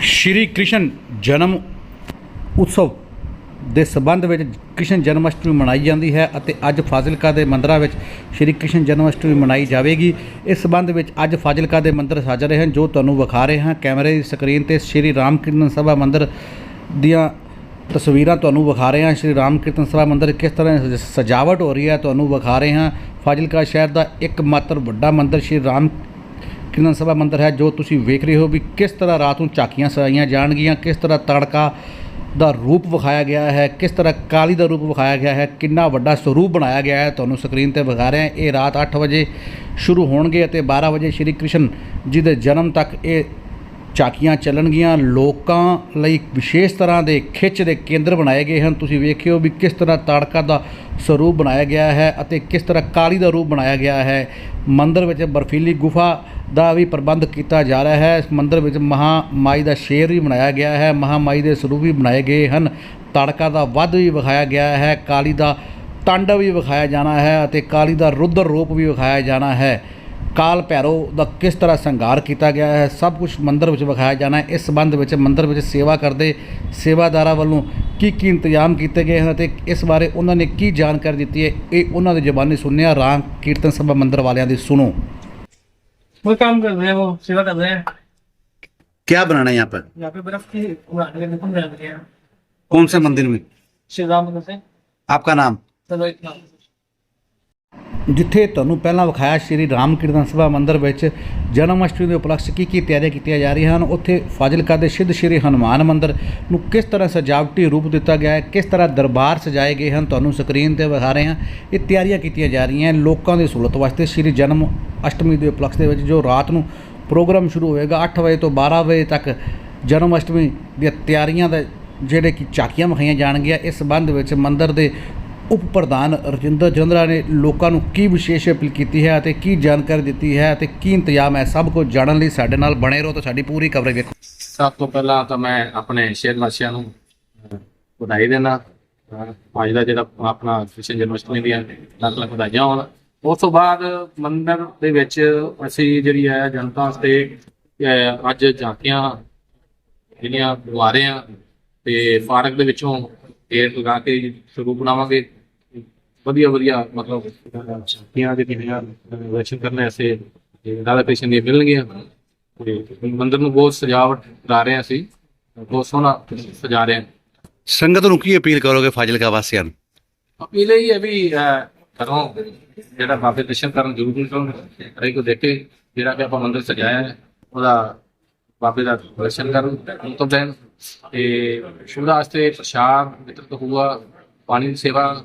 ਸ਼੍ਰੀ ਕ੍ਰਿਸ਼ਨ ਜਨਮ ਉਤਸਵ ਦੇ ਸਬੰਧ ਵਿੱਚ ਕ੍ਰਿਸ਼ਨ ਜਨਮ ਅਸ਼ਟਮੀ ਮਨਾਈ ਜਾਂਦੀ ਹੈ ਅਤੇ ਅੱਜ ਫਾਜ਼ਿਲਕਾ ਦੇ ਮੰਦਰਾਂ ਵਿੱਚ ਸ਼੍ਰੀ ਕ੍ਰਿਸ਼ਨ ਜਨਮ ਅਸ਼ਟਮੀ ਮਨਾਈ ਜਾਵੇਗੀ। ਇਸ ਸਬੰਧ ਵਿੱਚ ਅੱਜ ਫਾਜ਼ਿਲਕਾ ਦੇ ਮੰਦਰ ਸਜ ਰਹੇ ਹਨ, ਜੋ ਤੁਹਾਨੂੰ ਵਿਖਾ ਰਹੇ ਹਾਂ। ਕੈਮਰੇ ਦੀ ਸਕਰੀਨ ਤੇ ਸ਼੍ਰੀ ਰਾਮ ਕੀਰਤਨ ਸਭਾ ਮੰਦਰ ਦੀਆਂ ਤਸਵੀਰਾਂ ਤੁਹਾਨੂੰ ਵਿਖਾ ਰਹੇ ਹਾਂ। ਸ਼੍ਰੀ ਰਾਮ ਕੀਰਤਨ ਸਭਾ ਮੰਦਰ ਕਿਸ ਤਰ੍ਹਾਂ ਸਜ- ਸਜਾਵਟ ਹੋ ਰਹੀ ਹੈ, ਤੁਹਾਨੂੰ ਵਿਖਾ ਰਹੇ ਹਾਂ। ਫਾਜ਼ਿਲਕਾ ਸ਼ਹਿਰ ਦਾ ਇੱਕ ਮਾਤਰ ਵੱਡਾ ਮੰਦਰ ਸ਼੍ਰੀ ਰਾਮ ਕਿਰਨ ਸਭਾ ਮੰਦਰ ਹੈ, ਜੋ ਤੁਸੀਂ ਵੇਖ ਰਹੇ ਹੋ ਵੀ ਕਿਸ ਤਰ੍ਹਾਂ ਰਾਤ ਨੂੰ ਝਾਕੀਆਂ ਸਜਾਈਆਂ ਜਾਣਗੀਆਂ, ਕਿਸ ਤਰ੍ਹਾਂ ਤੜਕਾ ਦਾ ਰੂਪ ਵਿਖਾਇਆ ਗਿਆ ਹੈ, ਕਿਸ ਤਰ੍ਹਾਂ ਕਾਲੀ ਦਾ ਰੂਪ ਵਿਖਾਇਆ ਗਿਆ ਹੈ, ਕਿੰਨਾ ਵੱਡਾ ਸਰੂਪ ਬਣਾਇਆ ਗਿਆ ਹੈ, ਤੁਹਾਨੂੰ ਸਕਰੀਨ ਤੇ ਵਿਖਾ ਰਹੇ ਹਾਂ। ਇਹ ਰਾਤ 8 ਵਜੇ ਸ਼ੁਰੂ ਹੋਣਗੇ ਅਤੇ 12 ਵਜੇ ਸ਼੍ਰੀ ਕ੍ਰਿਸ਼ਨ ਜੀ ਦੇ ਜਨਮ ਤੱਕ ਇਹ ਝਾਕੀਆਂ ਚੱਲਣਗੀਆਂ। ਲੋਕਾਂ ਲਈ ਵਿਸ਼ੇਸ਼ ਤਰ੍ਹਾਂ ਦੇ ਖਿੱਚ ਦੇ ਕੇਂਦਰ ਬਣਾਏ ਗਏ ਹਨ। ਤੁਸੀਂ ਵੇਖਿਓ ਵੀ ਕਿਸ ਤਰ੍ਹਾਂ ਤਾੜਕਾ ਦਾ ਸਰੂਪ ਬਣਾਇਆ ਗਿਆ ਹੈ ਅਤੇ ਕਿਸ ਤਰ੍ਹਾਂ ਕਾਲੀ ਦਾ ਰੂਪ ਬਣਾਇਆ ਗਿਆ ਹੈ। ਮੰਦਰ ਵਿੱਚ ਬਰਫੀਲੀ ਗੁਫਾ ਦਾ ਵੀ ਪ੍ਰਬੰਧ ਕੀਤਾ ਜਾ ਰਿਹਾ ਹੈ। ਇਸ ਮੰਦਿਰ ਵਿੱਚ ਮਹਾ ਮਾਈ ਦਾ ਸ਼ੇਰ ਵੀ ਬਣਾਇਆ ਗਿਆ ਹੈ। ਮਹਾ ਮਾਈ ਦੇ ਸਰੂਪ ਵੀ ਬਣਾਏ ਗਏ ਹਨ। ਤੜਕਾ ਦਾ ਵੱਧ ਵੀ ਵਿਖਾਇਆ ਗਿਆ ਹੈ। ਕਾਲੀ ਦਾ ਤਾਂਡਵ ਵੀ ਵਿਖਾਇਆ ਜਾਣਾ ਹੈ ਅਤੇ ਕਾਲੀ ਦਾ ਰੁਦਰ ਰੂਪ ਵੀ ਵਿਖਾਇਆ ਜਾਣਾ ਹੈ। ਕਾਲ ਭੈਰੋ ਦਾ ਕਿਸ ਤਰ੍ਹਾਂ ਸੰਘਾਰ ਕੀਤਾ ਗਿਆ ਹੈ? ਸਭ ਕੁਝ ਮੰਦਰ ਵਿੱਚ ਵਿਖਾਇਆ ਜਾਣਾ ਹੈ। ਇਸ ਸੰਬੰਧ ਵਿੱਚ ਮੰਦਰ ਵਿੱਚ ਸੇਵਾ ਕਰਦੇ ਸੇਵਾਦਾਰਾਂ ਵੱਲੋਂ ਕੀ ਕੀ ਇੰਤਜ਼ਾਮ ਕੀਤੇ ਗਏ ਹਨ ਅਤੇ ਇਸ ਬਾਰੇ ਉਹਨਾਂ ਨੇ ਕੀ ਜਾਣਕਾਰੀ ਦਿੱਤੀ ਹੈ? ਇਹ ਉਹਨਾਂ ਦੀ ਜ਼ਬਾਨੀ ਸੁਣਿਆ। ਰਾਮ ਕੀਰਤਨ ਸਭਾ ਮੰਦਰ ਵਾਲਿਆਂ ਦੀ ਸੁਣੋ। वो काम कर रहे हैं वो सेवा कर रहे हैं। क्या बनाना है यहाँ पर? यहाँ पे बर्फ़ की निकल रहे हैं कौन से मंदिर में? श्री राम मंदिर से। आपका नाम? चलो इतना ਜਿੱਥੇ ਤੁਹਾਨੂੰ ਪਹਿਲਾਂ ਵਿਖਾਇਆ ਸ਼੍ਰੀ ਰਾਮ ਕੀਰਤਨ ਸਭਾ ਮੰਦਿਰ ਵਿੱਚ ਜਨਮ ਅਸ਼ਟਮੀ ਦੇ ਉਪਲਕਸ਼ ਕੀ ਕੀ ਤਿਆਰੀਆਂ ਕੀਤੀਆਂ ਜਾ ਰਹੀਆਂ ਹਨ, ਉੱਥੇ ਫਾਜ਼ਿਲਕਾ ਦੇ ਸਿੱਧ ਸ਼੍ਰੀ ਹਨੂਮਾਨ ਮੰਦਿਰ ਨੂੰ ਕਿਸ ਤਰ੍ਹਾਂ ਸਜਾਵਟੀ ਰੂਪ ਦਿੱਤਾ ਗਿਆ ਹੈ, ਕਿਸ ਤਰ੍ਹਾਂ ਦਰਬਾਰ ਸਜਾਏ ਗਏ ਹਨ, ਤੁਹਾਨੂੰ ਸਕਰੀਨ ਤੇ ਵਿਖਾ ਰਹੇ ਹਾਂ। ਇਹ ਤਿਆਰੀਆਂ ਕੀਤੀਆਂ ਜਾ ਰਹੀਆਂ ਲੋਕਾਂ ਦੀ ਸਹੂਲਤ ਵਾਸਤੇ ਸ਼੍ਰੀ ਜਨਮ ਅਸ਼ਟਮੀ ਦੇ ਉਪਲਕਸ਼ ਦੇ ਵਿੱਚ ਜੋ ਰਾਤ ਨੂੰ ਪ੍ਰੋਗਰਾਮ ਸ਼ੁਰੂ ਹੋਏਗਾ 8 ਵਜੇ ਤੋਂ 12 ਵਜੇ ਤੱਕ ਜਨਮ ਅਸ਼ਟਮੀ ਦੀਆਂ ਤਿਆਰੀਆਂ ਦਾ ਜਿਹੜੇ ਕਿ ਝਾਕੀਆਂ ਵਿਖਾਈਆਂ ਜਾਣਗੀਆਂ, ਇਸ ਸੰਬੰਧ ਵਿੱਚ ਮੰਦਰ ਦੇ ਉਪ ਪ੍ਰਧਾਨ ਰਜਿੰਦਰ ਚੰਦਰਾ ਨੇ ਲੋਕਾਂ ਨੂੰ ਕੀ ਵਿਸ਼ੇਸ਼ ਅਪੀਲ ਕੀਤੀ ਹੈ ਅਤੇ ਕੀ ਜਾਣਕਾਰੀ ਦਿੱਤੀ ਹੈ ਅਤੇ ਕੀ ਇੰਤਜ਼ਾਮ ਹੈ ਸਭ ਕੁਝ ਜਾਣਨ ਲਈ ਸਾਡੇ ਨਾਲ ਬਣੇ ਰਹੋ ਤਾਂ ਸਾਡੀ ਪੂਰੀ ਕਵਰੇਜ ਵੇਖੋ। ਸਭ ਤੋਂ ਪਹਿਲਾਂ ਤਾਂ ਮੈਂ ਆਪਣੇ ਸ਼ਹਿਰ ਵਾਸੀਆਂ ਨੂੰ ਵਧਾਈ ਦੇਣਾ ਅਹ, ਅੱਜ ਦਾ ਜਿਹੜਾ ਆਪਣਾ ਕ੍ਰਿਸ਼ਨ ਜਨਮ ਦੀਆਂ ਲੱਖ ਲੱਖ ਵਧਾਈਆਂ ਹੋਣ। ਉਸ ਤੋਂ ਬਾਅਦ ਮੰਦਰ ਦੇ ਵਿੱਚ ਅਸੀਂ ਜਿਹੜੀ ਹੈ ਜਨਤਾ ਵਾਸਤੇ ਅਹ, ਅੱਜ ਝਾਕੀਆਂ ਜਿਹੜੀਆਂ ਲਵਾ ਰਹੇ ਆ ਤੇ ਪਾਰਕ ਦੇ ਵਿੱਚੋਂ ਪੇੜ ਲਗਾ ਕੇ ਸਰੂਪ ਬਣਾਵਾਂਗੇ। ਵਧੀਆ ਵਧੀਆ ਮਤਲਬ ਅਹ, ਝਾਕੀਆਂ ਜਿਹੜੀਆਂ ਦਰਸ਼ਨ ਕਰਨ ਐਸੇ ਰਾਧਾ ਕ੍ਰਿਸ਼ਨ ਦੀਆਂ ਮਿਲਣਗੀਆਂ। ਤੇ ਮੰਦਿਰ ਨੂੰ ਬਹੁਤ ਸਜਾਵਟ ਕਰਾ ਰਹੇ ਅਸੀਂ। ਬਹੁਤ ਸੋਹਣਾ ਸਜਾ ਰਹੇ ਹਾਂ। ਸੰਗਤ ਨੂੰ ਕੀ ਅਪੀਲ ਕਰੋਗੇ ਫਾਜ਼ਿਲਕਾ ਵਾਸੀਆਂ ਨੂੰ? ਅਪੀਲ ਇਹ ਹੈ ਵੀ ਘਰੋਂ ਜਿਹੜਾ ਬਾਬੇ ਦਰਸ਼ਨ ਕਰਨ ਜ਼ਰੂਰ ਨਿਕਲਣ। ਹਰੇਕ ਨੂੰ ਦੇਖ ਕੇ ਜਿਹੜਾ ਕਿ ਆਪਾਂ ਮੰਦਿਰ ਸਜਾਇਆ ਹੈ ਉਹਦਾ ਬਾਬੇ ਦਾ ਦਰਸ਼ਨ ਕਰਨ ਤੋਂ ਦੇਣ ਤੇ ਸ਼ੁਰੂ ਵਾਸਤੇ ਪ੍ਰਸ਼ਾਦ ਵਿਤਰਤ ਹੋਊਗਾ ਪਾਣੀ ਦੀ ਸੇਵਾ